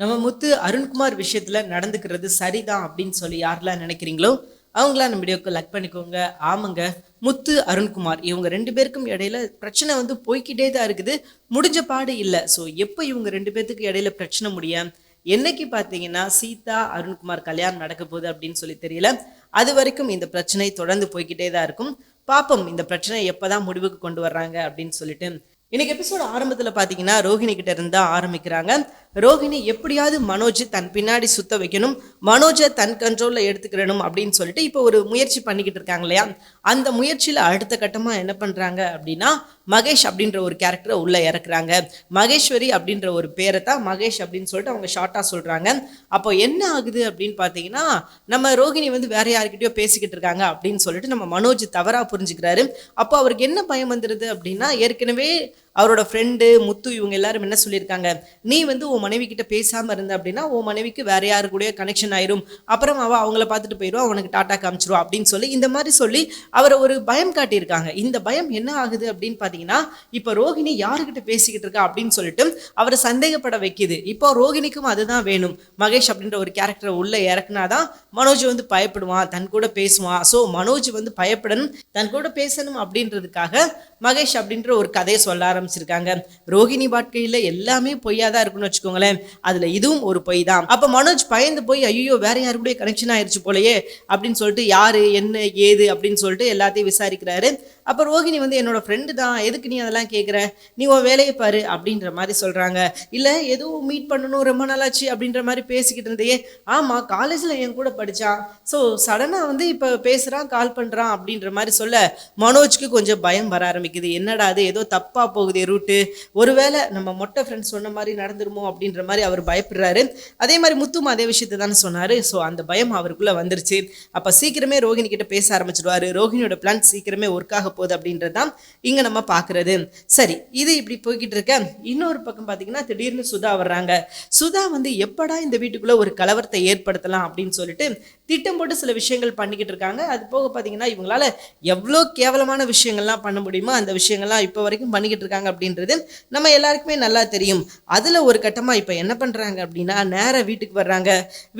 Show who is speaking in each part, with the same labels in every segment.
Speaker 1: நம்ம முத்து அருண்குமார் விஷயத்தில் நடந்துக்கிறது சரிதான் அப்படின்னு சொல்லி யாரெல்லாம் நினைக்கிறீங்களோ அவங்களாம் நம்ம வீடியோக்கு லைக் பண்ணிக்கோங்க. ஆமாங்க முத்து அருண்குமார் இவங்க ரெண்டு பேருக்கும் இடையில பிரச்சனை வந்து போய்க்கிட்டே தான் இருக்குது. முடிஞ்ச பாடு இல்லை. ஸோ எப்போ இவங்க ரெண்டு பேர்த்துக்கு இடையில பிரச்சனை முடியும்? என்னைக்கு பார்த்தீங்கன்னா சீதா அருண்குமார் கல்யாணம் நடக்க போகுது அப்படின்னு சொல்லி தெரியல. அது வரைக்கும் இந்த பிரச்சனை தொடர்ந்து போய்கிட்டே தான் இருக்கும். பாப்பம் இந்த பிரச்சனை எப்போதான் முடிவுக்கு கொண்டு வர்றாங்க அப்படின்னு சொல்லிட்டு. இன்னைக்கு எபிசோட் ஆரம்பத்தில் பார்த்தீங்கன்னா ரோஹிணி கிட்ட இருந்தா ஆரம்பிக்கிறாங்க. ரோஹிணி எப்படியாவது மனோஜ் தன் பின்னாடி சுத்த வைக்கணும் மனோஜை தன் கண்ட்ரோலில் எடுத்துக்கிறணும் அப்படின்னு சொல்லிட்டு இப்போ ஒரு முயற்சி பண்ணிக்கிட்டு இருக்காங்க இல்லையா? அந்த முயற்சியில் அடுத்த கட்டமாக என்ன பண்ணுறாங்க அப்படின்னா மகேஷ் அப்படின்ற ஒரு கேரக்டரை உள்ளே இறக்குறாங்க. மகேஸ்வரி அப்படின்ற ஒரு பேரை தான் மகேஷ் அப்படின்னு சொல்லிட்டு அவங்க ஷார்ட்டாக சொல்கிறாங்க அப்போ என்ன ஆகுது அப்படின்னு பார்த்தீங்கன்னா நம்ம ரோஹிணி வந்து வேற யார்கிட்டயோ பேசிக்கிட்டு இருக்காங்க அப்படின்னு சொல்லிட்டு நம்ம மனோஜ் தவறாக புரிஞ்சுக்கிறாரு. அப்போ அவருக்கு என்ன பயம் வந்துடுது அப்படின்னா ஏற்கனவே அவரோட ஃப்ரெண்டு முத்து இவங்க எல்லாரும் என்ன சொல்லியிருக்காங்க? நீ வந்து உன் மனைவி கிட்ட பேசாமல் இருந்த அப்படின்னா உன் மனைவிக்கு வேற யாரு கூட கனெக்ஷன் ஆயிரும். அப்புறம் அவள் அவங்கள பார்த்துட்டு போயிடுவா அவனுக்கு டாட்டா காமிச்சிருவா அப்படின்னு சொல்லி இந்த மாதிரி சொல்லி அவரை ஒரு பயம் காட்டியிருக்காங்க. இந்த பயம் என்ன ஆகுது அப்படின்னு பார்த்தீங்கன்னா இப்போ ரோஹிணி யாருக்கிட்ட பேசிக்கிட்டு இருக்கா அப்படின்னு சொல்லிட்டு அவரை சந்தேகப்பட வைக்கிது. இப்போ ரோஹிணிக்கும் அதுதான் வேணும். மகேஷ் அப்படின்ற ஒரு கேரக்டரை உள்ளே இறக்குனாதான் மனோஜ் வந்து பயப்படுவான் தன் கூட பேசுவான். ஸோ மனோஜ் வந்து பயப்படணும் தன் கூட பேசணும் அப்படின்றதுக்காக மகேஷ் அப்படின்ற ஒரு கதையை சொல்ல ஆரம்பிச்சிருக்காங்க. ரோஹிணி வாழ்க்கையில எல்லாமே பொய்யா தான் இருக்குன்னு வச்சுக்கோங்களேன். அதுல இதுவும் ஒரு பொய் தான். அப்ப மனோஜ் பயந்து போய் ஐயோ வேற யாரு கூட கனெக்ஷன் ஆயிருச்சு போலயே அப்படின்னு சொல்லிட்டு யாரு என்ன ஏது? அப்படின்னு சொல்லிட்டு எல்லாத்தையும் விசாரிக்கிறாரு. அப்போ ரோகிணி வந்து என்னோட ஃப்ரெண்டு தான். எதுக்கு நீ அதெல்லாம் கேட்குற நீ உன் வேலையை பாரு. அப்படின்ற மாதிரி சொல்கிறாங்க இல்லை எதுவும் மீட் பண்ணணும் ரொம்ப நாளாச்சு. அப்படின்ற மாதிரி பேசிக்கிட்டு இருந்தையே ஆமாம் காலேஜில் என் கூட படித்தான் ஸோ சடனாக வந்து இப்போ பேசுகிறான் கால் பண்ணுறான் அப்படின்ற மாதிரி சொல்ல மனோஜ்க்கு கொஞ்சம் பயம் வர ஆரம்பிக்குது. என்னடா அது ஏதோ தப்பாக போகுது ரூட்டு. ஒருவேளை நம்ம மொட்டை ஃப்ரெண்ட்ஸ் சொன்ன மாதிரி நடந்துருமோ? அப்படின்ற மாதிரி அவர் பயப்படுறாரு. அதே மாதிரி முத்தும் அதே விஷயத்தை தானே சொன்னார். ஸோ அந்த பயம் அவருக்குள்ளே வந்துருச்சு. அப்போ சீக்கிரமே ரோஹிணி கிட்ட பேச ஆரம்பிச்சிடுவார். ரோஹிணியோட பிளான் சீக்கிரமே ஒர்க் ஆக போகுது அப்படின்றது தான் இங்க நம்ம பார்க்குறது. சரி இது இப்படி போய்கிட்டு இருக்க. இன்னொரு பக்கம் பார்த்தீங்கன்னா திடீர்னு சுதா வர்றாங்க. சுதா வந்து எப்படா இந்த வீட்டுக்குள்ள ஒரு கலவரத்தை ஏற்படுத்தலாம் அப்படின்னு சொல்லிட்டு திட்டம் போட்டு சில விஷயங்கள் பண்ணிக்கிட்டு இருக்காங்க. அது போக பார்த்தீங்கன்னா இவங்களால எவ்வளோ கேவலமான விஷயங்கள்லாம் பண்ண முடியுமோ அந்த விஷயங்கள்லாம் இப்போ வரைக்கும் பண்ணிக்கிட்டு இருக்காங்க அப்படின்றது நம்ம எல்லாருக்குமே நல்லா தெரியும். அதில் ஒரு கட்டமாக இப்போ என்ன பண்ணுறாங்க அப்படின்னா நேராக வீட்டுக்கு வர்றாங்க.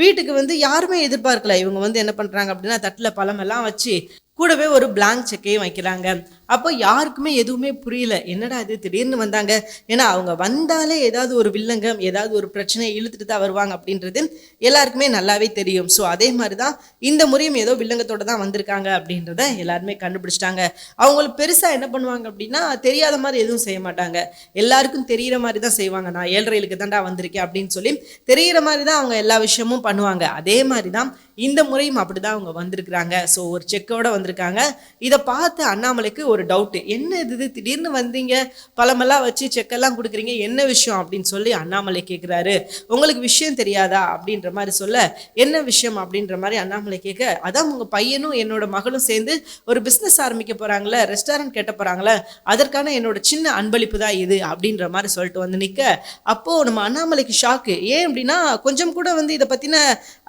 Speaker 1: வீட்டுக்கு வந்து யாருமே எதிர்பார்க்கல. இவங்க வந்து என்ன பண்ணுறாங்க அப்படின்னா தட்டில் பழமெல்லாம் வச்சு கூடவே ஒரு பிளாங்க் செக்கையும் வைக்கிறாங்க. அப்போ யாருக்குமே எதுவுமே புரியல. என்னடா இது? திடீர்னு வந்தாங்க. ஏன்னா அவங்க வந்தாலே ஏதாவது ஒரு வில்லங்கம் ஏதாவது ஒரு பிரச்சனையை இழுத்துட்டு தான் வருவாங்க அப்படின்றது எல்லாருக்குமே நல்லாவே தெரியும். ஸோ அதே மாதிரி தான் இந்த முறையும் ஏதோ வில்லங்கத்தோட தான் வந்திருக்காங்க அப்படின்றத எல்லாருமே கண்டுபிடிச்சிட்டாங்க. அவங்களுக்கு பெருசாக என்ன பண்ணுவாங்க அப்படின்னா தெரியாத மாதிரி எதுவும் செய்ய மாட்டாங்க. எல்லாருக்கும் தெரியிற மாதிரி தான் செய்வாங்க. நான் ஏழ்றைகளுக்கு தான்டா வந்திருக்கேன் அப்படின்னு சொல்லி தெரிகிற மாதிரி தான் அவங்க எல்லா விஷயமும் பண்ணுவாங்க. அதே மாதிரி தான் இந்த முறையும் அப்படிதான் அவங்க வந்திருக்கிறாங்க. ஸோ ஒரு செக்கோட வந்திருக்காங்க. இதை பார்த்து அண்ணாமலைக்கு ஒரு டவுட்டு என்ன இது? இது திடீர்னு வந்தீங்க பழமெல்லாம் வச்சு செக்கெல்லாம் கொடுக்குறீங்க என்ன விஷயம் அப்படின்னு சொல்லி அண்ணாமலை கேட்குறாரு உங்களுக்கு விஷயம் தெரியாதா அப்படின்ற மாதிரி சொல்ல என்ன விஷயம் அப்படின்ற மாதிரி அண்ணாமலை கேட்க அதான் உங்கள் பையனும் என்னோட மகளும் சேர்ந்து ஒரு பிஸ்னஸ் ஆரம்பிக்க போகிறாங்களே ரெஸ்டாரண்ட் கேட்ட போகிறாங்களே அதற்கான என்னோட சின்ன அன்பளிப்பு தான் இது அப்படின்ற மாதிரி சொல்லிட்டு வந்து நிற்க அப்போது நம்ம அண்ணாமலைக்கு ஷாக்கு ஏன் அப்படின்னா கொஞ்சம் கூட வந்து இதை பற்றின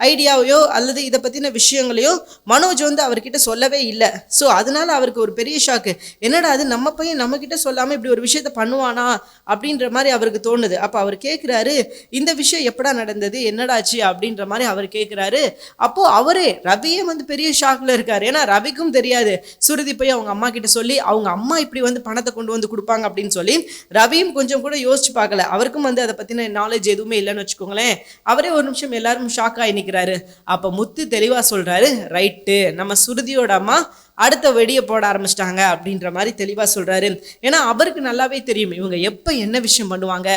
Speaker 1: ஐடியாவையோ அல்லது இதை பற்றின விஷயங்களையோ மனோஜ் வந்து அவர்கிட்ட சொல்லவே இல்லை. ஸோ அதனால் அவருக்கு ஒரு பெரிய ஷாக்கு என்னடா அது நம்ம பையன் நம்மக்கிட்ட சொல்லாமல் இப்படி ஒரு விஷயத்த பண்ணுவானா அப்படின்ற மாதிரி அவருக்கு தோணுது. அப்போ அவர் கேட்குறாரு இந்த விஷயம் எப்படா நடந்தது என்னடாச்சு அப்படின்ற மாதிரி அவர் கேட்குறாரு அப்போது அவரே ரவியே வந்து பெரிய ஷாக்கில் இருக்கார். ஏன்னா ரவிக்கும் தெரியாது. சுருதி போய் அவங்க அம்மா கிட்ட சொல்லி அவங்க அம்மா இப்படி வந்து பணத்தை கொண்டு வந்து கொடுப்பாங்க அப்படின்னு சொல்லி ரவியும் கொஞ்சம் கூட யோசிச்சு பார்க்கல. அவருக்கும் வந்து அதை பற்றின நாலேஜ் எதுவுமே இல்லைன்னு வச்சுக்கோங்களேன். அவரே ஒரு நிமிஷம் எல்லாரும் ஷாக் ஆகி நிற்கிறாரு அப்போ முத்து தெளிவாக சொல்கிறாரு ரைட்டு நம்ம சுருதியோட அம்மா அடுத்த வெடியை போட ஆரம்பிச்சிட்டாங்க அப்படின்ற மாதிரி தெளிவாக சொல்கிறாரு ஏன்னா அவருக்கு நல்லாவே தெரியும். இவங்க எப்போ என்ன விஷயம் பண்ணுவாங்க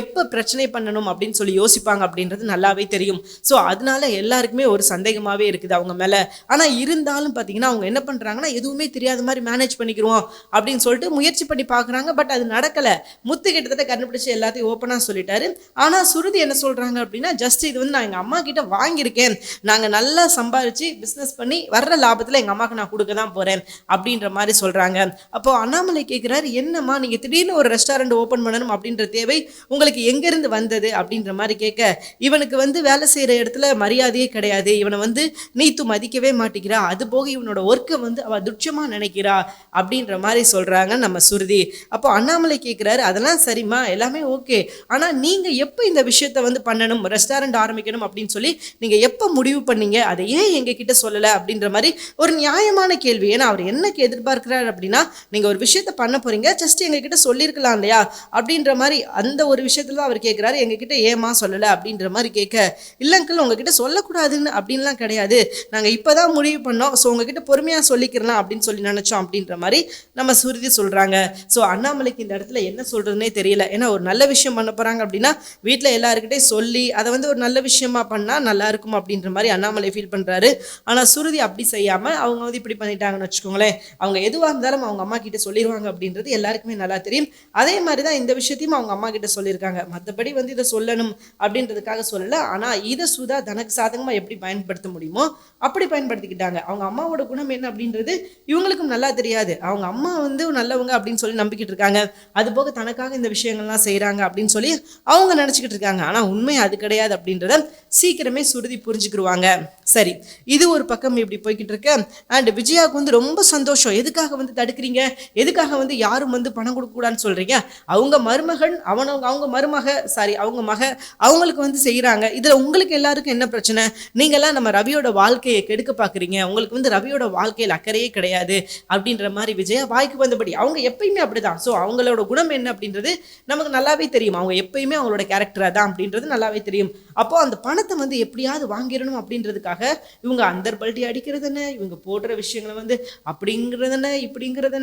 Speaker 1: எப்போ பிரச்சனை பண்ணணும் அப்படின்னு சொல்லி யோசிப்பாங்க அப்படின்றது நல்லாவே தெரியும். ஸோ அதனால எல்லாருக்குமே ஒரு சந்தேகமாகவே இருக்குது அவங்க மேலே. ஆனால் இருந்தாலும் பார்த்தீங்கன்னா அவங்க என்ன பண்ணுறாங்கன்னா எதுவுமே தெரியாத மாதிரி மேனேஜ் பண்ணிக்கிறோம் அப்படின்னு சொல்லிட்டு முயற்சி பண்ணி பார்க்குறாங்க பட் அது நடக்கலை. முத்து கிட்டத்தட்ட கண்டுபிடிச்சி எல்லாத்தையும் ஓப்பனாக சொல்லிட்டாரு. ஆனால் சுருதி என்ன சொல்கிறாங்க அப்படின்னா ஜஸ்ட் இது வந்து நான் எங்கள் அம்மா கிட்ட வாங்கியிருக்கேன். நாங்கள் நல்லா சம்பாரித்து பிஸ்னஸ் பண்ணி வர்ற லாபத்தில் எங்கள் அம்மாவுக்கு நான் கொடுக்க தான் தான் போறேன் அப்படின்ற மாதிரி சொல்றாங்க. அப்போ அண்ணாமலை கேட்குறாரு என்னம்மா நீங்க திடீர்னு ஒரு ரெஸ்டாரண்ட் ஓப்பன் பண்ணணும் அப்படின்ற தேவை உங்களுக்கு எங்கேருந்து வந்தது? அப்படின்ற மாதிரி கேட்க இவனுக்கு வந்து வேலை செய்யற இடத்துல மரியாதையே கிடையாது. இவனை வந்து நீத்து மதிக்கவே மாட்டேங்கிறா. அது போக இவனோட ஒர்க்கை வந்து அவள் துட்சமா நினைக்கிறா. அப்படின்ற மாதிரி சொல்றாங்க நம்ம சுருதி. அப்போ அண்ணாமலை கேட்குறாரு அதெல்லாம் சரிம்மா எல்லாமே ஓகே. ஆனா நீங்க எப்போ இந்த விஷயத்தை வந்து பண்ணணும் ரெஸ்டாரண்ட் ஆரம்பிக்கணும் அப்படின்னு சொல்லி நீங்க எப்போ முடிவு பண்ணீங்க? அதை ஏன் எங்ககிட்ட சொல்லலை? அப்படின்ற மாதிரி ஒரு நியாயமான கேள்வி ஏன்னா அவர் என்ன எதிர்பார்க்கிறார் அப்படின்னா நீங்க ஒரு விஷயத்த பண்ண போறீங்க ஜஸ்ட் எங்ககிட்ட சொல்லியிருக்கலாம் இல்லையா? அப்படின்ற மாதிரி அந்த ஒரு விஷயத்துல தான் அவர் கேட்குறாரு எங்ககிட்ட ஏமா சொல்லலை அப்படின்ற மாதிரி கேட்க இல்லைங்கள் உங்ககிட்ட சொல்லக்கூடாதுன்னு அப்படின்லாம் கிடையாது. நாங்க இப்பதான் முடிவு பண்ணோம். ஸோ உங்ககிட்ட பொறுமையா சொல்லிக்கிறலாம் அப்படின்னு சொல்லி நினைச்சோம் அப்படின்ற மாதிரி நம்ம சுருதி சொல்றாங்க. ஸோ அண்ணாமலைக்கு இந்த இடத்துல என்ன சொல்கிறதுனே தெரியல. ஏன்னா ஒரு நல்ல விஷயம் பண்ண போறாங்க அப்படின்னா வீட்டில் எல்லாருக்கிட்டே சொல்லி அதை வந்து ஒரு நல்ல விஷயமா பண்ணா நல்லா இருக்கும் அப்படின்ற மாதிரி அண்ணாமலை ஃபீல் பண்றாரு. ஆனா சுருதி அப்படி செய்யாம அவங்க வந்து இப்படி பண்ணிட்டாங்க. பண்ணிட்டாங்கன்னு வச்சுக்கோங்களேன். அவங்க எதுவாக இருந்தாலும் அவங்க அம்மா கிட்ட சொல்லிடுவாங்க அப்படின்றது எல்லாருக்குமே நல்லா தெரியும். அதே மாதிரி தான் இந்த விஷயத்தையும் அவங்க அம்மா கிட்ட சொல்லியிருக்காங்க. மற்றபடி வந்து இதை சொல்லணும் அப்படின்றதுக்காக சொல்லல. ஆனா இதை சுதா தனக்கு சாதகமா எப்படி பயன்படுத்த முடியுமோ அப்படி பயன்படுத்திக்கிட்டாங்க. அவங்க அம்மாவோட குணம் என்ன அப்படின்றது இவங்களுக்கும் நல்லா தெரியாது. அவங்க அம்மா வந்து நல்லவங்க அப்படின்னு சொல்லி நம்பிக்கிட்டு இருக்காங்க. அது போக தனக்காக இந்த விஷயங்கள்லாம் செய்கிறாங்க அப்படின்னு சொல்லி அவங்க நினச்சிக்கிட்டு இருக்காங்க. ஆனா உண்மை அது கிடையாது அப்படின்றத சீக்கிரமே சுருதி புரிஞ்சுக்கிருவாங்க. சரி இது ஒரு பக்கம் இப்படி போய்கிட்டு இருக்கு. அண்ட் விஜயாவுக்கு வந்து ரொம்ப சந்தோஷம். எதுக்காக வந்து தடுக்கிறீங்க? எதுக்காக வந்து யாரும் வந்து பணம் கொடுக்கக்கூடாதுன்னு சொல்கிறீங்க அவங்க மருமகன் அவனவங்க அவங்க மருமக சாரி அவங்க மக அவங்களுக்கு வந்து செய்கிறாங்க இதில் உங்களுக்கு எல்லாருக்கும் என்ன பிரச்சனை? நீங்கள்லாம் நம்ம ரவியோட வாழ்க்கையை கெடுக்க பார்க்குறீங்க உங்களுக்கு வந்து ரவியோட வாழ்க்கையில் அக்கறையே கிடையாது அப்படின்ற மாதிரி விஜயா வாய்க்கு வந்தபடி அவங்க எப்பயுமே அப்படிதான். ஸோ அவங்களோட குணம் என்ன அப்படின்றது நமக்கு நல்லாவே தெரியும். அவங்க எப்பயுமே அவங்களோட கேரக்டராக தான் அப்படின்றது நல்லாவே தெரியும். அப்போ அந்த பணத்தை வந்து எப்படியாவது வாங்கிடணும் அப்படின்றதுக்காக இவங்க அந்தர்பல்டி அடிக்கிறது என்ன? இவங்க போடுற விஷயங்களை வந்து வந்து என்ன இப்படிங்கிறது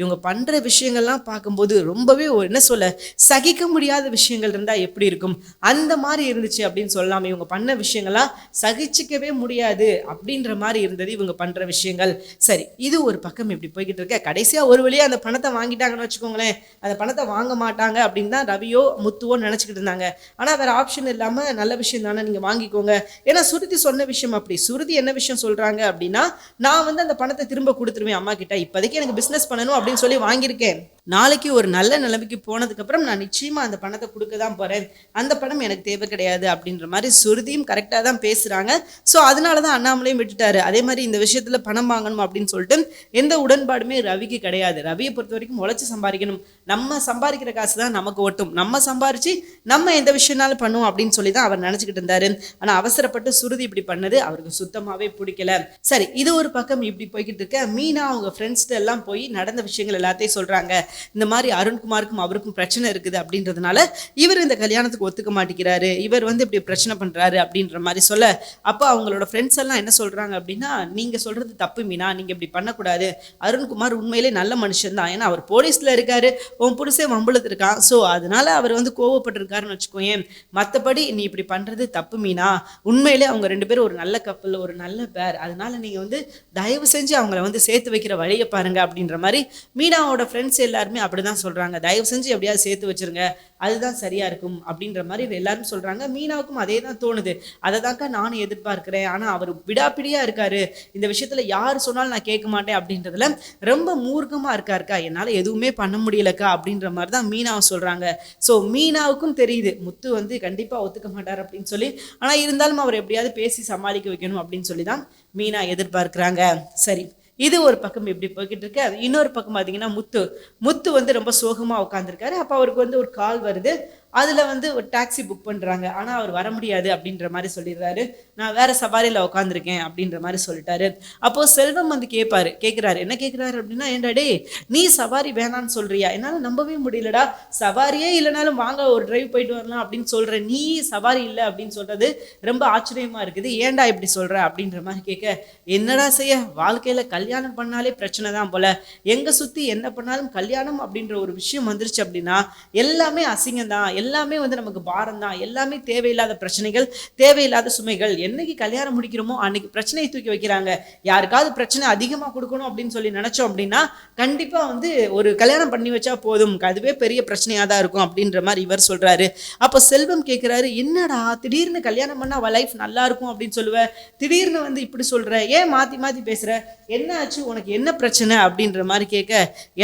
Speaker 1: இவங்க பண்ணுற விஷயங்கள்லாம் பார்க்கும்போது ரொம்பவே என்ன சொல்ல சகிக்க முடியாத விஷயங்கள் இருந்தா எப்படி இருக்கும்? அந்த மாதிரி இருந்துச்சு அப்படின்னு சொல்லலாம் இவங்க பண்ண விஷயங்கள்லாம் சகிச்சிக்கவே முடியாது அப்படின்ற மாதிரி இருந்தது இவங்க பண்ற விஷயங்கள். சரி இது ஒரு பக்கம் இப்படி போய்கிட்டு இருக்க. கடைசியா ஒரு வழியா அந்த பணத்தை வாங்கிட்டாங்கன்னு வச்சுக்கோங்களேன். அந்த பணத்தை வாங்க மாட்டாங்க அப்படின்னு தான் ரவியோ முத்துவோ நினச்சிக்கிட்டு இருந்தாங்க. ஆனா வேற ஆப்ஷன் இல்லாம நல்ல விஷயம் தானே நீங்க வாங்கிக்கோங்க. ஏன்னா சுருதி சொன்ன விஷயம் அப்படி. சுருதி என்ன விஷயம் சொல்றாங்க அப்படின்னா நான் வந்து அந்த பணத்தை திரும்ப கொடுத்துருவேன் அம்மா கிட்ட இப்போதைக்கு எனக்கு பிசினஸ் பண்ணணும் அப்படின்னு சொல்லி வாங்கியிருக்கேன். நாளைக்கு ஒரு நல்ல நிலைமைக்கு போனதுக்கப்புறம் நான் நிச்சயமாக அந்த பணத்தை கொடுக்க தான் போகிறேன் அந்த பணம் எனக்கு தேவை கிடையாது அப்படின்ற மாதிரி சுருதியும் கரெக்டாக தான் பேசுகிறாங்க ஸோ அதனால தான் அண்ணாமலையும் விட்டுட்டாரு. அதே மாதிரி இந்த விஷயத்தில் பணம் வாங்கணும் அப்படின்னு சொல்லிட்டு எந்த உடன்பாடுமே ரவிக்கு கிடையாது. ரவியை பொறுத்த வரைக்கும் உழைச்சி சம்பாதிக்கணும். நம்ம சம்பாதிக்கிற காசு தான் நமக்கு ஒட்டும். நம்ம சம்பாரித்து நம்ம எந்த விஷயம்னாலும் பண்ணுவோம் அப்படின்னு சொல்லி தான் அவர் நினச்சிக்கிட்டு இருந்தாரு. ஆனால் அவசரப்பட்டு சுருதி இப்படி பண்ணது அவருக்கு சுத்தமாகவே பிடிக்கல. சரி இது ஒரு பக்கம் இப்படி போய்கிட்டு இருக்க. மீனா அவங்க ஃப்ரெண்ட்ஸ்கிட்ட எல்லாம் போய் நடந்த விஷயங்கள் எல்லாத்தையும் சொல்கிறாங்க இந்த மாதிரி அருண்குமாருக்கும் அவருக்கும் பிரச்சனை இருக்குது அப்படின்றதுனால இவர் இந்த கல்யாணத்துக்கு ஒத்துக்க மாட்டேங்கிறாரு. இவர் வந்து இப்படி பிரச்சனை பண்றாரு அப்படின்ற மாதிரி சொல்ல அப்போ அவங்களோட ஃப்ரெண்ட்ஸ் எல்லாம் என்ன சொல்றாங்க அப்படின்னா நீங்க சொல்றது தப்பு மீனா நீங்கள் இப்படி பண்ணக்கூடாது. அருண்குமார் உண்மையிலே நல்ல மனுஷன் தான். ஏன்னா அவர் போலீஸில் இருக்காரு. உன் புருஷன் மம்பளத்து இருக்கான். ஸோ அதனால அவர் வந்து கோவப்பட்டிருக்காருன்னு வச்சுக்கோயேன். மற்றபடி நீ இப்படி பண்ணுறது தப்பு மீனா. உண்மையிலே அவங்க ரெண்டு பேரும் ஒரு நல்ல கப்பல் ஒரு நல்ல பேர் அதனால நீங்கள் வந்து தயவு செஞ்சு அவங்கள வந்து சேர்த்து வைக்கிற வழியை பாருங்க அப்படின்ற மாதிரி மீனாவோட ஃப்ரெண்ட்ஸ் எல்லாரும் எல்லாருமே அப்படிதான் சொல்றாங்க. தயவு செஞ்சு எப்படியாவது சேர்த்து வச்சிருங்க. அதுதான் சரியா இருக்கும் அப்படின்ற மாதிரி எல்லாரும் சொல்றாங்க. மீனாவுக்கும் அதே தான் தோணுது. அதை தான்க்கா நானும் எதிர்பார்க்கிறேன். ஆனா அவர் விடாப்பிடியா இருக்காரு. இந்த விஷயத்துல யார் சொன்னாலும் நான் கேட்க மாட்டேன் அப்படின்றதுல ரொம்ப மூர்க்கமா இருக்காருக்கா. என்னால எதுவுமே பண்ண முடியலக்கா அப்படின்ற மாதிரி தான் மீனாவை சொல்றாங்க. ஸோ மீனாவுக்கும் தெரியுது. முத்து வந்து கண்டிப்பா ஒத்துக்க மாட்டார் அப்படின்னு சொல்லி. ஆனா இருந்தாலும் அவர் எப்படியாவது பேசி சமாளிக்க வைக்கணும் அப்படின்னு சொல்லி தான் மீனா எதிர்பார்க்கிறாங்க. சரி. இது ஒரு பக்கம் இப்படி போய்கிட்டு இருக்கு அது இன்னொரு பக்கம் பார்த்தீங்கன்னா முத்து. முத்து வந்து ரொம்ப சோகமாக உட்காந்துருக்காரு அப்போ அவருக்கு வந்து ஒரு கால் வருது. அதில் வந்து ஒரு டாக்ஸி புக் பண்ணுறாங்க ஆனால் அவர் வர முடியாது அப்படின்ற மாதிரி சொல்லிடுறாரு. நான் வேறு சவாரியில் உட்காந்துருக்கேன் அப்படின்ற மாதிரி சொல்லிட்டாரு. அப்போது செல்வம் வந்து கேட்பாரு கேட்குறாரு என்ன கேட்குறாரு அப்படின்னா ஏன்டா டேய் நீ சவாரி வேணான்னு சொல்கிறியா என்னால் நம்பவே முடியலடா. சவாரியே இல்லைனாலும் வாங்க ஒரு டிரைவ் போயிட்டு வரலாம் அப்படின்னு சொல்கிற நீ சவாரி இல்லை அப்படின்னு சொல்கிறது ரொம்ப ஆச்சரியமாக இருக்குது. ஏன்டா இப்படி சொல்கிற அப்படின்ற மாதிரி கேட்க என்னடா செய்ய? வாழ்க்கையில் கல்யாணம் பண்ணாலே பிரச்சனை தான் போல். எங்கே சுற்றி என்ன பண்ணாலும் கல்யாணம் அப்படின்ற ஒரு விஷயம் வந்துருச்சு அப்படின்னா எல்லாமே அசிங்கம் தான் எல்லாமே வந்து நமக்கு பாரம் தான் எல்லாமே தேவையில்லாத பிரச்சனைகள் தேவையில்லாத சுமைகள். என்னைக்கு கல்யாணம் முடிக்கிறோமோ அன்னைக்கு பிரச்சனையை தூக்கி வைக்கிறாங்க. யாருக்காவது பிரச்சனை அதிகமாக கொடுக்கணும் அப்படின்னு சொல்லி நினச்சோம் அப்படின்னா கண்டிப்பாக வந்து ஒரு கல்யாணம் பண்ணி வச்சா போதும். அதுவே பெரிய பிரச்சனையாக தான் இருக்கும் அப்படின்ற மாதிரி இவர் சொல்கிறாரு அப்போ செல்வம் கேட்குறாரு என்னடா திடீர்னு கல்யாணம் பண்ணால் அவள் லைஃப் நல்லா இருக்கும் அப்படின்னு சொல்லுவேன் திடீர்னு வந்து இப்படி சொல்கிற ஏன் மாற்றி மாற்றி பேசுகிற என்ன ஆச்சு? உனக்கு என்ன பிரச்சனை? அப்படின்ற மாதிரி கேட்க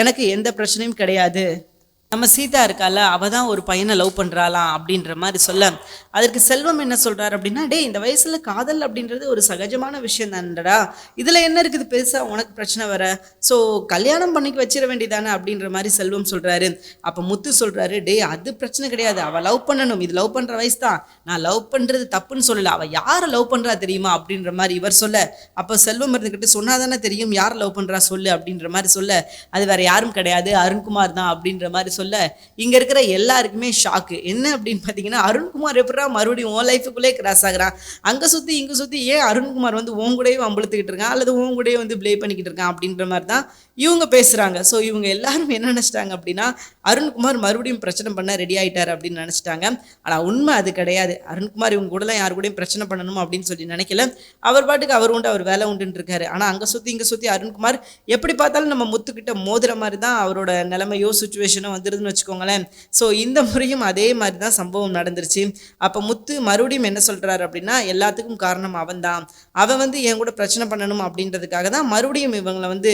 Speaker 1: எனக்கு எந்த பிரச்சனையும் கிடையாது. நம்ம சீதா இருக்கால அவ தான் ஒரு பையனை லவ் பண்ணுறாளாம் அப்படின்ற மாதிரி சொல்ல. அதற்கு செல்வம் என்ன சொல்றாரு அப்படின்னா டே இந்த வயசுல காதல் அப்படின்றது ஒரு சகஜமான விஷயம் தானடா. இதுல என்ன இருக்குது பெருசா? உனக்கு பிரச்சனை வர ஸோ கல்யாணம் பண்ணிக்க வச்சிட வேண்டியதானே? அப்படின்ற மாதிரி செல்வம் சொல்றாரு. அப்போ முத்து சொல்றாரு டே அது பிரச்சனை கிடையாது. அவள் லவ் பண்ணணும். இது லவ் பண்ற வயசு தான். நான் லவ் பண்றது தப்புன்னு சொல்லலை. அவள் யாரை லவ் பண்றா தெரியுமா? அப்படின்ற மாதிரி இவர் சொல்ல. அப்ப செல்வம் இருந்துகிட்டு சொன்னாதானே தெரியும். யார் லவ் பண்றா சொல்லு? அப்படின்ற மாதிரி சொல்ல. அது வேற யாரும் கிடையாது. அருண்குமார் தான். அப்படின்ற மாதிரி சொல்ல இங்க இருக்கிற எல்லாருக்குமே ஷாக்கு என்ன அப்படின்னு பார்த்தீங்கன்னா அருண்குமார் எப்படா மறுபடியும் உன் லைஃபுக்குள்ளே கிராஸ் ஆகுறான்? அங்க சுத்தி இங்க சுத்தி ஏன் அருண்குமார் வந்து உன் கூடயே அம்பளுத்துக்கிட்டு இருக்கான்? அல்லது உன் கூடயே வந்து ப்ளே பண்ணிக்கிட்டு இருக்கான்? அப்படின்ற மாதிரி தான் இவங்க பேசுறாங்க. ஸோ இவங்க எல்லாரும் என்ன நினைச்சிட்டாங்க அப்படின்னா அருண்குமார் மறுபடியும் பிரச்சனை பண்ண ரெடி ஆயிட்டார் அப்படின்னு நினைச்சிட்டாங்க. ஆனா உண்மை அது கிடையாது. அருண்குமார் இவங்க கூடலாம் யார் கூடயும் பிரச்சனை பண்ணணும் அப்படின்னு சொல்லி நினைக்கல. அவர் பாட்டுக்கு அவர் உண்டு அவர் வேலை உண்டுன்னு இருக்காரு. ஆனா அங்க சுத்தி இங்க சுத்தி அருண்குமார் எப்படி பார்த்தாலும் நம்ம முத்துக்கிட்ட மோதுற மாதிரி தான் அவரோட நிலைமையோ சுச்சுவேஷனோ வந்து வந்துருதுன்னு வச்சுக்கோங்களேன். ஸோ இந்த முறையும் அதே மாதிரி தான் சம்பவம் நடந்துருச்சு. அப்போ முத்து மறுபடியும் என்ன சொல்கிறாரு அப்படின்னா எல்லாத்துக்கும் காரணம் அவன் தான் அவன் வந்து என் கூட பிரச்சனை பண்ணணும் அப்படின்றதுக்காக தான் மறுபடியும் இவங்களை வந்து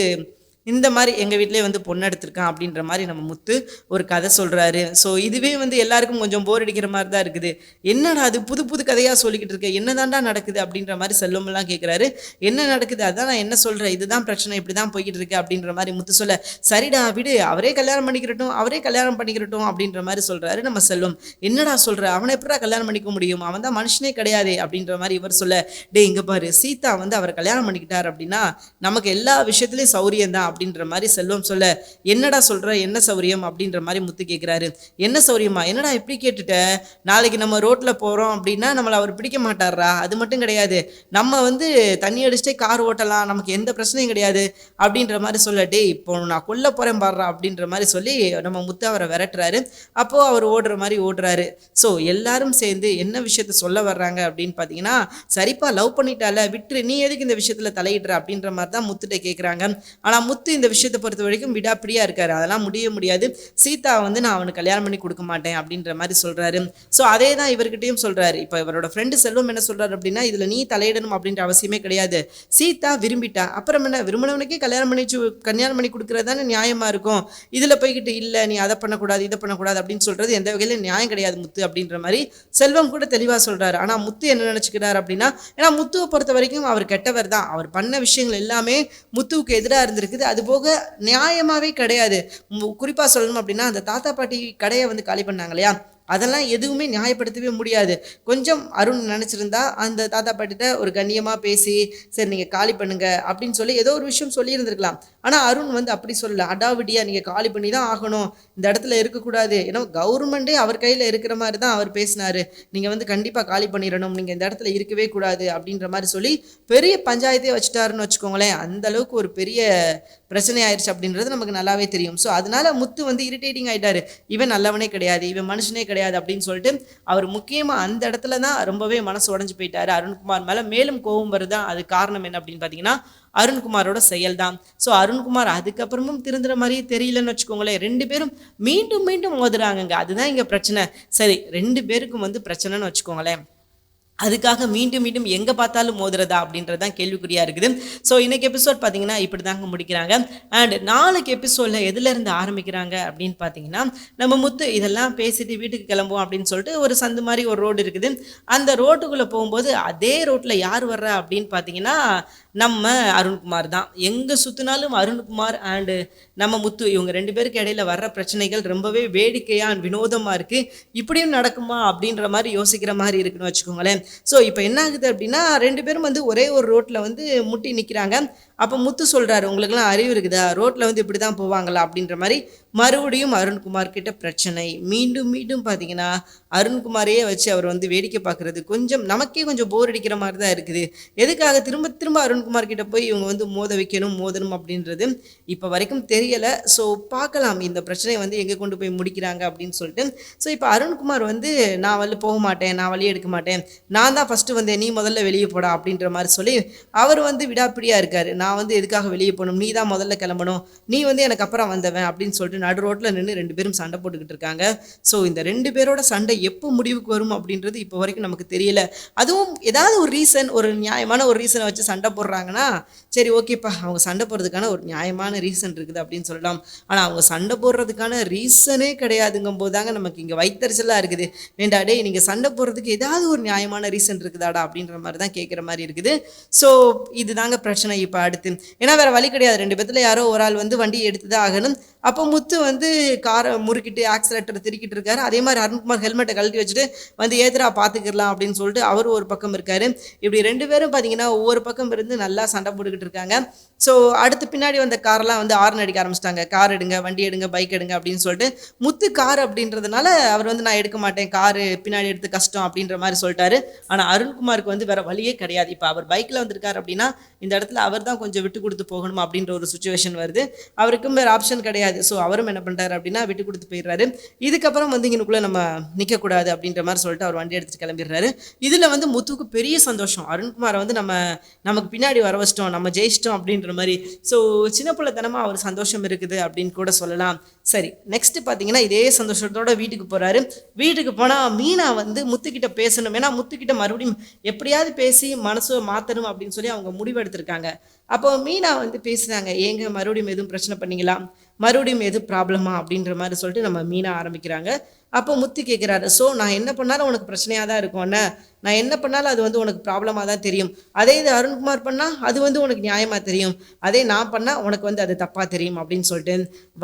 Speaker 1: இந்த மாதிரி எங்கள் வீட்டிலே வந்து பொண்ணு எடுத்திருக்கான் அப்படின்ற மாதிரி நம்ம முத்து ஒரு கதை சொல்கிறாரு ஸோ இதுவே வந்து எல்லாருக்கும் கொஞ்சம் போர் அடிக்கிற மாதிரி தான் இருக்குது. என்னடா அது புது புது கதையாக சொல்லிக்கிட்டு இருக்க? என்னதான்டா நடக்குது அப்படின்ற மாதிரி செல்வமெல்லாம் கேட்குறாரு என்ன நடக்குது? அதான் நான் என்ன சொல்கிறேன் இதுதான் பிரச்சனை இப்படி தான் போய்கிட்டு இருக்கு அப்படின்ற மாதிரி முத்து சொல்ல சரிடா விடு அவரே கல்யாணம் பண்ணிக்கிறட்டும் அவரே கல்யாணம் பண்ணிக்கிறட்டும் அப்படின்ற மாதிரி சொல்கிறாரு நம்ம செல்வம். என்னடா சொல்கிற அவனை எப்படா கல்யாணம் பண்ணிக்க முடியும்? அவன் தான் மனுஷனே கிடையாது அப்படின்ற மாதிரி இவர் சொல்ல டே இங்கே பாரு சீதா வந்து அவர் கல்யாணம் பண்ணிக்கிட்டார் அப்படின்னா நமக்கு எல்லா விஷயத்துலையும் சௌரியம் தான் அப்படின்ற மாதிரி செல்வம் சொல்ல என்னடா சொல்கிற என்ன சௌரியம்? அப்படின்ற மாதிரி முத்து கேட்குறாரு என்ன சௌரியமா என்னடா எப்படி கேட்டுட்ட? நாளைக்கு நம்ம ரோட்டில் போகிறோம் அப்படின்னா நம்மளை அவர் பிடிக்க மாட்டாரா? அது மட்டும் கிடையாது. நம்ம வந்து தண்ணி அடிச்சுட்டே கார் ஓட்டலாம். நமக்கு எந்த பிரச்சனையும் கிடையாது. அப்படின்ற மாதிரி சொல்ல டேய் இப்போ நான் கொல்ல போகிறேன் பாடுறா அப்படின்ற மாதிரி சொல்லி நம்ம முத்து அவரை விரட்டுறாரு. அப்போது அவர் ஓடுற மாதிரி ஓடுறாரு. ஸோ எல்லாரும் சேர்ந்து என்ன விஷயத்த சொல்ல வர்றாங்க அப்படின்னு பார்த்தீங்கன்னா சரிப்பா லவ் பண்ணிட்டால விட்டுரு. நீ எதுக்கு இந்த விஷயத்தில் தலையிடுற? அப்படின்ற மாதிரி தான் முத்துட்ட கேட்குறாங்க ஆனால் முத்து இந்த விஷயத்தை பொறுத்த வரைக்கும் விடாப்பிடியாக இருக்காரு. அதெல்லாம் முடிய முடியாது. சீதா வந்து நான் அவனுக்கு கல்யாணம் பண்ணி கொடுக்க மாட்டேன் அப்படின்ற மாதிரி சொல்கிறாரு ஸோ அதே தான் இவர்கிட்டயும் சொல்கிறாரு இப்போ இவரோட ஃப்ரெண்டு செல்வம் என்ன சொல்கிறாரு அப்படின்னா இதில் நீ தலையிடணும் அப்படின்ற அவசியமே கிடையாது. சீதா விரும்பிட்டா. அப்புறம் என்ன? விரும்பினவனுக்கே கல்யாணம் பண்ணி கல்யாணம் பண்ணி கொடுக்குறது தானே நியாயமாக இருக்கும். இதில் போய்கிட்டு இல்லை நீ அதை பண்ணக்கூடாது இதை பண்ணக்கூடாது அப்படின்னு சொல்கிறது எந்த வகையிலும் நியாயம் கிடையாது முத்து அப்படின்ற மாதிரி செல்வம் கூட தெளிவாக சொல்கிறாரு ஆனால் முத்து என்ன நினச்சிக்கிறார் அப்படின்னா ஏன்னா முத்துவை பொறுத்த வரைக்கும் அவர் கெட்டவர் தான். அவர் பண்ண விஷயங்கள் எல்லாமே முத்துவுக்கு எதிராக இருந்திருக்குது. அது போக நியாயமாகவே கிடையாது. குறிப்பாக சொல்லணும் அப்படின்னா அந்த தாத்தா பாட்டி கடையை வந்து காலி பண்ணாங்க இல்லையா? அதெல்லாம் எதுவுமே நியாயப்படுத்தவே முடியாது. கொஞ்சம் அருண் நினச்சிருந்தா அந்த தாத்தா பாட்டிட்ட ஒரு கண்ணியமாக பேசி சரி நீங்கள் காலி பண்ணுங்க அப்படின்னு சொல்லி ஏதோ ஒரு விஷயம் சொல்லியிருந்திருக்கலாம். ஆனால் அருண் வந்து அப்படி சொல்லல. அடாவிடியா நீங்கள் காலி பண்ணி தான் ஆகணும். இந்த இடத்துல இருக்கக்கூடாது. ஏன்னா கவர்மெண்ட்டே அவர் கையில் இருக்கிற மாதிரி தான் அவர் பேசினாரு. நீங்கள் வந்து கண்டிப்பாக காலி பண்ணிடணும் நீங்கள் இந்த இடத்துல இருக்கவே கூடாது அப்படின்ற மாதிரி சொல்லி பெரிய பஞ்சாயத்தே வச்சுட்டாருன்னு வச்சுக்கோங்களேன். அந்த அளவுக்கு ஒரு பெரிய பிரச்சனை ஆயிடுச்சு அப்படின்றது நமக்கு நல்லாவே தெரியும். ஸோ அதனால முத்து வந்து இரிட்டேட்டிங் ஆகிட்டாரு இவன் நல்லவனே கிடையாது இவன் மனுஷனே கிடையாது அப்படின்னு சொல்லிட்டு அவர் முக்கியமாக அந்த இடத்துல தான் ரொம்பவே மனசு உடஞ்சு போயிட்டாரு. அருண்குமார் மேலே மேலும் கோபம் வருதான் அது காரணம் என்ன அப்படின்னு பார்த்தீங்கன்னா அருண்குமாரோட செயல் தான் ஸோ அருண்குமார் அதுக்கப்புறமும் திருந்துற மாதிரியே தெரியலன்னு வச்சுக்கோங்களேன். ரெண்டு பேரும் மீண்டும் மீண்டும் மோதுறாங்கங்க. அதுதான் இங்கே பிரச்சனை. சரி ரெண்டு பேருக்கும் வந்து பிரச்சனைன்னு வச்சுக்கோங்களேன். அதுக்காக மீண்டும் மீண்டும் எங்கே பார்த்தாலும் மோதுறதா அப்படின்றது தான் கேள்விக்குறியாக இருக்குது. ஸோ இன்றைக்கி எபிசோட் பார்த்தீங்கன்னா இப்படி தாங்க முடிக்கிறாங்க. அண்ட் நாளைக்கு எபிசோடில் எதுலேருந்து ஆரம்பிக்கிறாங்க அப்படின்னு பார்த்தீங்கன்னா நம்ம முத்து இதெல்லாம் பேசிட்டு வீட்டுக்கு கிளம்புவோம் அப்படின்னு சொல்லிட்டு ஒரு சந்து மாதிரி ஒரு ரோடு இருக்குது. அந்த ரோட்டுக்குள்ளே போகும்போது அதே ரோட்டில் யார் வர்றா அப்படின்னு பார்த்தீங்கன்னா நம்ம அருண்குமார் தான். எங்கே சுற்றினாலும் அருண்குமார் அண்டு நம்ம முத்து இவங்க ரெண்டு பேருக்கு இடையில வர்ற பிரச்சனைகள் ரொம்பவே வேடிக்கையாக வினோதமாக இருக்குது இப்படியும் நடக்குமா அப்படின்ற மாதிரி யோசிக்கிற மாதிரி இருக்குன்னு வச்சுக்கோங்களேன். ஸோ இப்போ என்ன ஆகுது அப்படின்னா ரெண்டு பேரும் வந்து ஒரே ஒரு ரோட்டில் வந்து முட்டி நிற்கிறாங்க அப்போ முத்து சொல்கிறாரு உங்களுக்குலாம் அறிவு இருக்குதா? ரோட்டில் வந்து இப்படி தான் போவாங்களா? அப்படின்ற மாதிரி மறுபடியும் அருண்குமார் கிட்ட பிரச்சனை. மீண்டும் மீண்டும் பார்த்தீங்கன்னா அருண்குமாரையே வச்சு அவர் வந்து வேடிக்கை பார்க்குறது கொஞ்சம் நமக்கே கொஞ்சம் போர் அடிக்கிற மாதிரி தான் இருக்குது. எதுக்காக திரும்ப திரும்ப அருண்குமார் கிட்ட போய் இவங்க வந்து மோத வைக்கணும் மோதணும் அப்படின்றது இப்போ வரைக்கும் தெரியலை. ஸோ பார்க்கலாம் இந்த பிரச்சனையை வந்து எங்கே கொண்டு போய் முடிக்கிறாங்க அப்படின்னு சொல்லிட்டு. ஸோ இப்போ அருண்குமார் வந்து நான் வந்து போக மாட்டேன். நான் வழி எடுக்க மாட்டேன். நான் தான் ஃபஸ்ட்டு வந்தேன். நீ முதல்ல வெளியே போடா அப்படின்ற மாதிரி சொல்லி அவர் வந்து விடாப்பிடியாக இருக்கார். நான் வந்து எதுக்காக வெளியே போகணும்? நீ தான் முதல்ல கிளம்பணும். நீ வந்து எனக்கு அப்புறம் வந்தவன் அப்படின்னு சொல்லிட்டு நடு ரோட்டில் நின்று ரெண்டு பேரும் சண்டை போட்டுக்கிட்டு இருக்காங்க. ஸோ இந்த ரெண்டு பேரோட சண்டை எப்போ முடிவுக்கு வரும் அப்படின்றது இப்போ வரைக்கும் நமக்கு தெரியல. அதுவும் ஏதாவது ஒரு ரீசன் ஒரு நியாயமான ஒரு ரீசனை வச்சு சண்டை போடுறாங்கன்னா சரி ஓகேப்பா அவங்க சண்டை போடுறதுக்கான ஒரு நியாயமான ரீசன் இருக்குது அப்படின்னு சொல்லலாம். ஆனால் அவங்க சண்டை போடுறதுக்கான ரீசனே கிடையாதுங்கும் போதாங்க நமக்கு இங்கே வைத்தறிச்சலாக இருக்குது. வேண்டா நீங்கள் சண்டை போடுறதுக்கு ஏதாவது ஒரு நியாயமான ரீசன் இருக்குதாடா அப்படின்ற மாதிரி தான் கேட்குற மாதிரி இருக்குது. ஸோ இதுதாங்க பிரச்சனை இப்போ அடுத்து. ஏன்னா வேறு வழி கிடையாது. ரெண்டு பேர்த்தில் யாரோ ஒரு ஆள் வந்து வண்டி எடுத்து தான் ஆகணும். அப்போ முத்து வந்து காரை முறுக்கிட்டு ஆக்சிலேட்டர் திருக்கிட்டு இருக்காரு. அதே மாதிரி அருண்குமார் ஹெல்மெட்டை கழட்டி வச்சுட்டு வந்து ஏதுரா பார்த்துக்கிடலாம் அப்படின்னு சொல்லிட்டு அவர் ஒரு பக்கம் இருக்காரு. இப்படி ரெண்டு பேரும் பார்த்தீங்கன்னா ஒவ்வொரு பக்கம் இருந்து நல்லா சண்டை போட்டுக்கிட்டு இருக்காங்க. ஸோ அடுத்து பின்னாடி வந்த கார்லாம் வந்து ஆர்ன் அடிக்க ஆரம்பிச்சிட்டாங்க. கார் எடுங்க வண்டி எடுங்க பைக் எடுங்க அப்படின்னு சொல்லிட்டு முத்து கார் அப்படின்றதுனால அவர் வந்து நான் எடுக்க மாட்டேன். காரு பின்னாடி எடுத்து கஷ்டம் அப்படின்ற மாதிரி சொல்லிட்டாரு. ஆனால் அருண்குமாருக்கு வந்து வேற வழியே கிடையாது. இப்போ அவர் பைக்கில் வந்திருக்காரு அப்படின்னா இந்த இடத்துல அவர் தான் கொஞ்சம் விட்டு கொடுத்து போகணும் அப்படின்ற ஒரு சுச்சுவேஷன் வருது. அவருக்கும் வேறு ஆப்ஷன் கிடையாது. ஸோ அவரும் என்ன பண்ணுறாரு அப்படின்னா விட்டு கொடுத்து போயிடுறாரு. இதுக்கப்புறம் வந்து இங்கனுக்குள்ளே நம்ம நிற்கக்கூடாது அப்படின்ற மாதிரி சொல்லிட்டு அவர் வண்டி எடுத்துட்டு கிளம்பிடுறாரு. இதில் வந்து முத்துக்கு பெரிய சந்தோஷம். அருண்குமாரை வந்து நம்ம நமக்கு பின்னாடி வர வச்சிட்டோம் நம்ம ஜெயிச்சிட்டோம் அப்படின்ற மாதிரி. ஸோ சின்ன பிள்ளைத்தனமாக அவர் சந்தோஷம் இருக்குது அப்படின்னு கூட சொல்லலாம். சரி நெக்ஸ்ட் பார்த்தீங்கன்னா இதே சந்தோஷத்தோட வீட்டுக்கு போகிறாரு வீட்டுக்கு போனால் மீனா வந்து முத்துக்கிட்ட பேசணும். ஏன்னா முத்துக்கிட்ட மறுபடியும் எப்படியாவது பேசி மனசை மாற்றணும் அப்படின்னு சொல்லி அவங்க முடிவெடுத்திருக்காங்க. அப்போ மீனா வந்து பேசுகிறாங்க ஏங்க மறுபடியும் எதுவும் பிரச்சனை பண்ணிக்கலாம் மறுபடியும் எது ப்ராப்ளமா அப்படின்ற மாதிரி சொல்லிட்டு நம்ம மீனா ஆரம்பிக்கிறாங்க. அப்போ முத்து கேட்குறாரு ஸோ நான் என்ன பண்ணாலும் உனக்கு பிரச்சனையாக தான் இருக்கும் என்ன நான் என்ன பண்ணாலும் அது வந்து உனக்கு ப்ராப்ளமாக தான் தெரியும். அதே இது அருண்குமார் பண்ணால் அது வந்து உனக்கு நியாயமாக தெரியும். அதே நான் பண்ணால் உனக்கு வந்து அது தப்பாக தெரியும் அப்படின்னு சொல்லிட்டு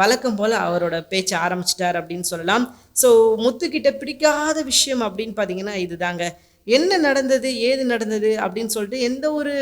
Speaker 1: வழக்கம் போல் அவரோட பேச்சை ஆரம்பிச்சிட்டார் அப்படின்னு சொல்லலாம். ஸோ முத்துக்கிட்ட பிடிக்காத விஷயம் அப்படின்னு பார்த்தீங்கன்னா இதுதாங்க. என்ன நடந்தது ஏது நடந்தது அப்படின்னு சொல்லிட்டு எந்த ஒரு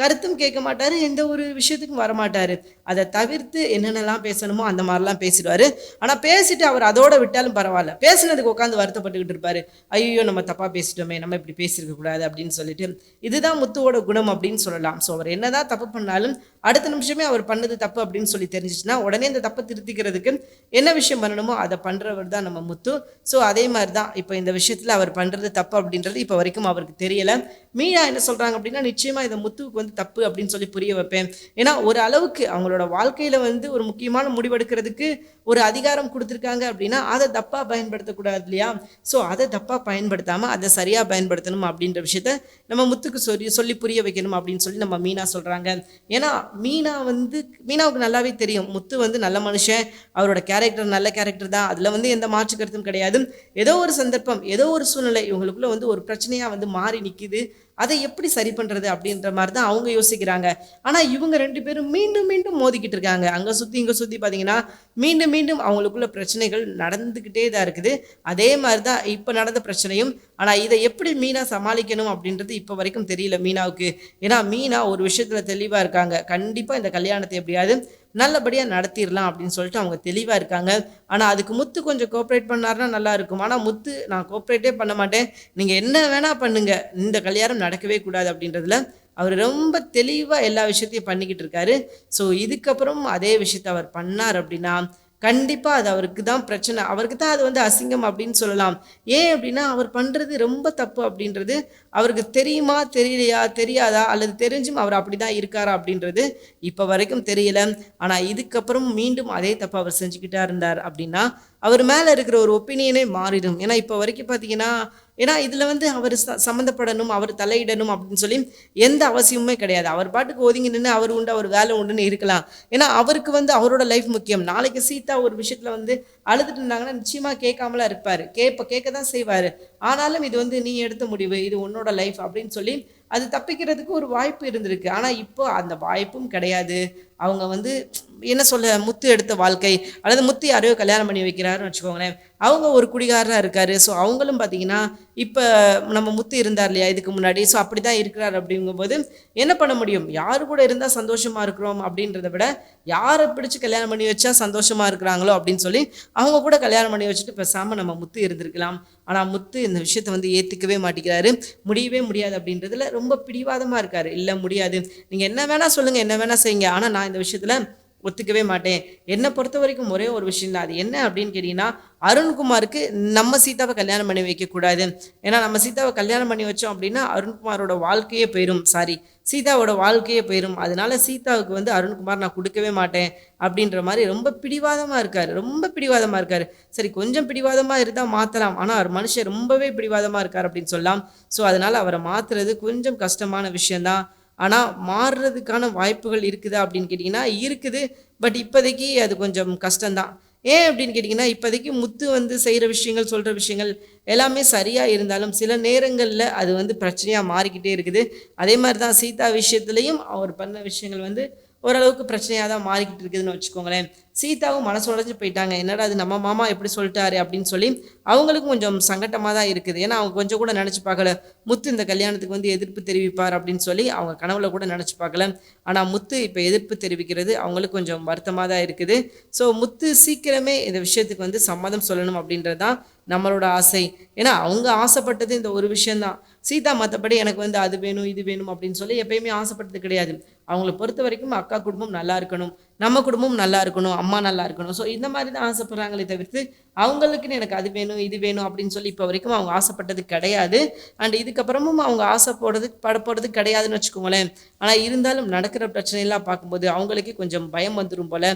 Speaker 1: கருத்தும் கேட்க மாட்டார் எந்த ஒரு விஷயத்துக்கும் வரமாட்டார். அதை தவிர்த்து என்னென்னலாம் பேசணுமோ அந்த மாதிரிலாம் பேசிடுவாரு. ஆனால் பேசிட்டு அவர் அதோட விட்டாலும் பரவாயில்ல. பேசுனதுக்கு உட்காந்து வருத்தப்பட்டுக்கிட்டு இருப்பார். ஐயோ நம்ம தப்பாக பேசிட்டோமே நம்ம இப்படி பேசியிருக்க கூடாது அப்படின்னு சொல்லிட்டு இதுதான் முத்துவோட குணம் அப்படின்னு சொல்லலாம். ஸோ அவர் என்னதான் தப்பு பண்ணாலும் அடுத்த நிமிஷமே அவர் பண்ணது தப்பு அப்படின்னு சொல்லி தெரிஞ்சிச்சுன்னா உடனே இந்த தப்பை திருத்திக்கிறதுக்கு என்ன விஷயம் பண்ணணுமோ அதை பண்ணுறவர் தான் நம்ம முத்து. ஸோ அதே மாதிரி தான் இப்போ இந்த விஷயத்தில் அவர் பண்ணுறது தப்பு அப்படின்றது இப்போ வரைக்கும் அவருக்கு தெரியலை. மீனா என்ன சொல்கிறாங்க அப்படின்னா நிச்சயமாக இந்த முத்துவுக்கு வந்து தப்பு அப்படின்னு சொல்லி புரிய வைப்பேன். ஏன்னா ஒரு அளவுக்கு அவங்களோட வாழ்க்கையில் வந்து ஒரு முக்கியமான முடிவெடுக்கிறதுக்கு ஒரு அதிகாரம் கொடுத்துருக்காங்க அப்படின்னா அதை தப்பாக பயன்படுத்தக்கூடாது இல்லையா? ஸோ அதை தப்பாக பயன்படுத்தாமல் அதை சரியாக பயன்படுத்தணும் அப்படின்ற விஷயத்த நம்ம முத்துக்கு சொல்லி சொல்லி புரிய வைக்கணும் அப்படின்னு சொல்லி நம்ம மீனா சொல்கிறாங்க ஏன்னா மீனா வந்து மீனாவுக்கு நல்லாவே தெரியும். முத்து வந்து நல்ல மனுஷன். அவரோட கேரக்டர் நல்ல கேரக்டர் தான். அதில் வந்து எந்த மாற்று கருத்தும் கிடையாது. ஏதோ ஒரு சந்தர்ப்பம் ஏதோ ஒரு சூழ்நிலை இவங்களுக்குள்ள வந்து ஒரு பிரச்சனையாக வந்து மாறி நிற்கிது அதை எப்படி சரி பண்ணுறது அப்படின்ற மாதிரி தான் அவங்க யோசிக்கிறாங்க. ஆனால் இவங்க ரெண்டு பேரும் மீண்டும் மீண்டும் மோதிக்கிட்டு இருக்காங்க. அங்கே சுற்றி இங்கே சுற்றி பார்த்தீங்கன்னா மீண்டும் மீண்டும் அவங்களுக்குள்ள பிரச்சனைகள் நடந்துக்கிட்டே தான் இருக்குது. அதே மாதிரி தான் இப்போ நடந்த பிரச்சனையும் ஆனால் இதை எப்படி மீனா சமாளிக்கணும் அப்படின்றது இப்போ வரைக்கும் தெரியல மீனாவுக்கு. ஏன்னா மீனா ஒரு விஷயத்தில் தெளிவாக இருக்காங்க. கண்டிப்பாக இந்த கல்யாணத்தை எப்படியாவது நல்லபடியாக நடத்திடலாம் அப்படின்னு சொல்லிட்டு அவங்க தெளிவாக இருக்காங்க. ஆனால் அதுக்கு முத்து கொஞ்சம் கோஆப்ரேட் பண்ணாருன்னா நல்லா இருக்கும். ஆனால் முத்து நான் கோஆப்ரேட்டே பண்ண மாட்டேன். நீங்கள் என்ன வேணால் பண்ணுங்கள் இந்த கல்யாணம் நடக்கவே கூடாது அப்படின்றதுல அவர் ரொம்ப தெளிவாக எல்லா விஷயத்தையும் பண்ணிக்கிட்டு இருக்காரு. ஸோ இதுக்கப்புறம் அதே விஷயத்தை அவர் பண்ணார் அப்படின்னா கண்டிப்பாக அது அவருக்கு தான் பிரச்சனை. அவருக்கு தான் அது வந்து அசிங்கம் அப்படின்னு சொல்லலாம். ஏன் அப்படின்னா அவர் பண்ணுறது ரொம்ப தப்பு அப்படின்றது அவருக்கு தெரியுமா தெரியலையா தெரியாதா? அல்லது தெரிஞ்சும் அவர் அப்படி தான் இருக்காரா அப்படின்றது இப்போ வரைக்கும் தெரியல. ஆனால் இதுக்கப்புறம் மீண்டும் அதே தப்பு அவர் செஞ்சுக்கிட்டா இருந்தார் அப்படின்னா அவர் மேலே இருக்கிற ஒரு ஒப்பீனியனே மாறிடும். ஏன்னா இப்போ வரைக்கும் பார்த்தீங்கன்னா ஏன்னா இதில் வந்து அவர் ச சம்மந்தப்படணும் அவர் தலையிடணும் அப்படின்னு சொல்லி எந்த அவசியமுமே கிடையாது. அவர் பாட்டுக்கு ஒதுங்கி நின்று அவர் உண்டு அவர் வேலை உண்டுன்னு இருக்கலாம். ஏன்னா அவருக்கு வந்து அவரோட லைஃப் முக்கியம். நாளைக்கு சீதா ஒரு விஷயத்தில் வந்து அழுதுட்டு இருந்தாங்கன்னா நிச்சயமாக கேட்காமலாம் இருப்பார். கேட்ப கேட்க தான் செய்வார். ஆனாலும் இது வந்து நீ எடுத்த முடிவு இது உன்னோட லைஃப் அப்படின்னு சொல்லி அது தப்பிக்கிறதுக்கு ஒரு வாய்ப்பு இருந்திருக்கு. ஆனால் இப்போ அந்த வாய்ப்பும் கிடையாது. அவங்க வந்து என்ன சொல்ல முத்து எடுத்த வாழ்க்கை அல்லது முத்து யாரையோ கல்யாணம் பண்ணி வைக்கிறாருன்னு வச்சுக்கோங்களேன். அவங்க ஒரு குடிகாரராக இருக்கார். ஸோ அவங்களும் பார்த்தீங்கன்னா இப்போ நம்ம முத்து இருந்தார் இல்லையா இதுக்கு முன்னாடி. ஸோ அப்படி தான் இருக்கிறார் அப்படிங்கும்போது என்ன பண்ண முடியும்? யார் கூட இருந்தால் சந்தோஷமாக இருக்கிறோம் அப்படின்றத விட யாரை பிடிச்சி கல்யாணம் பண்ணி வச்சா சந்தோஷமாக இருக்கிறாங்களோ அப்படின்னு சொல்லி அவங்க கூட கல்யாணம் பண்ணி வச்சுட்டு பேசாமல் நம்ம முத்து இருந்திருக்கலாம். ஆனால் முத்து இந்த விஷயத்தை வந்து ஏற்றுக்கவே மாட்டேங்கிறாரு. முடியவே முடியாது அப்படின்றதுல ரொம்ப பிடிவாதமாக இருக்கார். இல்லை முடியாது. நீங்கள் என்ன வேணால் சொல்லுங்கள் என்ன வேணால் செய்யுங்க. ஆனால் நான் இந்த விஷயத்தில் ஒத்துக்கவே மாட்டேன். என்னை பொறுத்த வரைக்கும் ஒரே ஒரு விஷயம் தான். அது என்ன அப்படின்னு கேட்டிங்கன்னா அருண்குமாருக்கு நம்ம சீதாவை கல்யாணம் பண்ணி வைக்கக்கூடாது. ஏன்னா நம்ம சீதாவை கல்யாணம் பண்ணி வச்சோம் அப்படின்னா அருண்குமாரோட வாழ்க்கையே போயிடும் சாரி சீதாவோட வாழ்க்கையே போயிடும் அதனால சீதாவுக்கு வந்து அருண்குமார் நான் கொடுக்கவே மாட்டேன் அப்படின்ற மாதிரி ரொம்ப பிடிவாதமாக இருக்கார். ரொம்ப பிடிவாதமாக இருக்கார். சரி கொஞ்சம் பிடிவாதமாக இருந்தால் மாற்றலாம் ஆனால் அவர் மனுஷன் ரொம்பவே பிடிவாதமாக இருக்கார் அப்படின்னு சொல்லலாம். ஸோ அதனால் அவரை மாற்றுறது கொஞ்சம் கஷ்டமான விஷயந்தான் ஆனால் மாறுறதுக்கான வாய்ப்புகள் இருக்குதா அப்படின்னு கேட்டிங்கன்னா இருக்குது. பட் இப்போதைக்கு அது கொஞ்சம் கஷ்டம்தான். ஏன் அப்படின்னு கேட்டிங்கன்னா இப்போதைக்கு முத்து வந்து செய்கிற விஷயங்கள் சொல்கிற விஷயங்கள் எல்லாமே சரியாக இருந்தாலும் சில நேரங்களில் அது வந்து பிரச்சனையாக மாறிக்கிட்டே இருக்குது. அதே மாதிரி தான் சீதா விஷயத்துலையும் அவர் பண்ண விஷயங்கள் வந்து ஓரளவுக்கு பிரச்சனையாக தான் மாறிக்கிட்டு இருக்குதுன்னு வச்சுக்கோங்களேன். சீதாவும் மனசு உடஞ்சி போயிட்டாங்க. என்னடா அது நம்ம மாமா எப்படி சொல்லிட்டாரு அப்படின்னு சொல்லி அவங்களுக்கும் கொஞ்சம் சங்கட்டமாக தான் இருக்குது. ஏன்னா அவங்க கொஞ்சம் கூட நினச்சி பார்க்கல. முத்து இந்த கல்யாணத்துக்கு வந்து எதிர்ப்பு தெரிவிப்பார் அப்படின்னு சொல்லி அவங்க கனவுல கூட நினச்சி பார்க்கல. ஆனால் முத்து இப்போ எதிர்ப்பு தெரிவிக்கிறது அவங்களுக்கு கொஞ்சம் வருத்தமாக தான் இருக்குது. ஸோ முத்து சீக்கிரமே இந்த விஷயத்துக்கு வந்து சம்மதம் சொல்லணும் அப்படின்றது தான் நம்மளோட ஆசை. ஏன்னா அவங்க ஆசைப்பட்டது இந்த ஒரு விஷயந்தான் சீதா மற்றபடி எனக்கு வந்து அது வேணும் இது வேணும் அப்படின்னு சொல்லி எப்பயுமே ஆசைப்பட்டது கிடையாது. அவங்கள பொறுத்த வரைக்கும் அக்கா குடும்பம் நல்லா இருக்கணும். நம்ம குடும்பம் நல்லா இருக்கணும் அம்மா நல்லா இருக்கணும். ஸோ இந்த மாதிரி தான் ஆசைப்படுறாங்களே தவிர்த்து அவங்களுக்குன்னு எனக்கு அது வேணும் இது வேணும் அப்படின்னு சொல்லி இப்போ வரைக்கும் அவங்க ஆசைப்பட்டது கிடையாது. அண்ட் இதுக்கப்புறமும் அவங்க ஆசைப்படுறது படப்படுறது கிடையாதுன்னு வச்சுக்கோங்களேன். ஆனால் இருந்தாலும் நடக்கிற பிரச்சனையெல்லாம் பார்க்கும்போது அவங்களுக்கே கொஞ்சம் பயம் வந்துடும் போல்.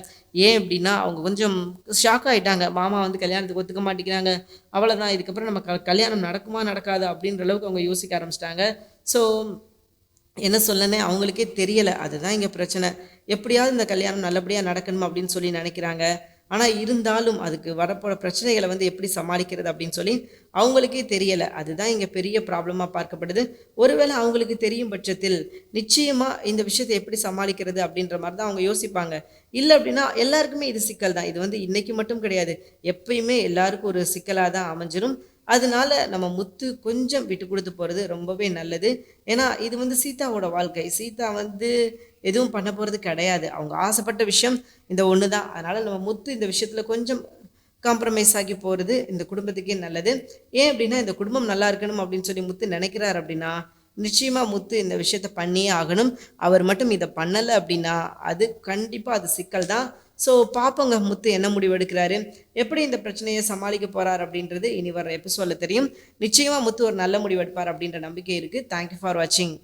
Speaker 1: ஏன் அப்படின்னா அவங்க கொஞ்சம் ஷாக் ஆகிட்டாங்க மாமா வந்து கல்யாணத்துக்கு ஒத்துக்க மாட்டேங்கிறாங்க. அவ்வளோதான் இதுக்கப்புறம் நம்ம க கல்யாணம் நடக்குமா நடக்காது அப்படின்ற அளவுக்கு அவங்க யோசிக்க ஆரம்பிச்சிட்டாங்க. ஸோ என்ன சொல்லனே அவங்களுக்கே தெரியலை. அதுதான் இங்கே பிரச்சனை. எப்படியாவது இந்த கல்யாணம் நல்லபடியாக நடக்கணும் அப்படின்னு சொல்லி நினைக்கிறாங்க. ஆனால் இருந்தாலும் அதுக்கு வரப்போகிற பிரச்சனைகளை வந்து எப்படி சமாளிக்கிறது அப்படின்னு சொல்லி அவங்களுக்கே தெரியலை. அதுதான் இங்கே பெரிய ப்ராப்ளமாக பார்க்கப்படுது. ஒருவேளை அவங்களுக்கு தெரியும் பட்சத்தில் நிச்சயமாக இந்த விஷயத்தை எப்படி சமாளிக்கிறது அப்படின்ற மாதிரி தான் அவங்க யோசிப்பாங்க. இல்லை அப்படின்னா எல்லாருக்குமே இது சிக்கல் தான். இது வந்து இன்றைக்கி மட்டும் கிடையாது. எப்பயுமே எல்லாருக்கும் ஒரு சிக்கலாக தான் அமைஞ்சிடும் அதனால நம்ம முத்து கொஞ்சம் விட்டு கொடுத்து போகிறது ரொம்பவே நல்லது. ஏன்னா இது வந்து சீதாவோட வாழ்க்கை. சீதா வந்து எதுவும் பண்ண போகிறது கிடையாது. அவங்க ஆசைப்பட்ட விஷயம் இந்த ஒன்று தான் அதனால் நம்ம முத்து இந்த விஷயத்தில் கொஞ்சம் காம்ப்ரமைஸ் ஆகி போகிறது இந்த குடும்பத்துக்கே நல்லது. ஏன் அப்படின்னா இந்த குடும்பம் நல்லா இருக்கணும் அப்படின்னு சொல்லி முத்து நினைக்கிறார் அப்படின்னா நிச்சயமாக முத்து இந்த விஷயத்த பண்ணியே ஆகணும். அவர் மட்டும் இதை பண்ணலை அப்படின்னா அது கண்டிப்பாக அது சிக்கல் தான். ஸோ பார்ப்போங்க முத்து என்ன முடிவு எடுக்கிறாரு. எப்படி இந்த பிரச்சனையை சமாளிக்க போகிறார் அப்படின்றது இனி வர எபிசோடில் தெரியும். நிச்சயமாக முத்து ஒரு நல்ல முடிவு எடுப்பார் அப்படின்ற நம்பிக்கை இருக்குது தேங்க்யூ ஃபார் வாட்சிங்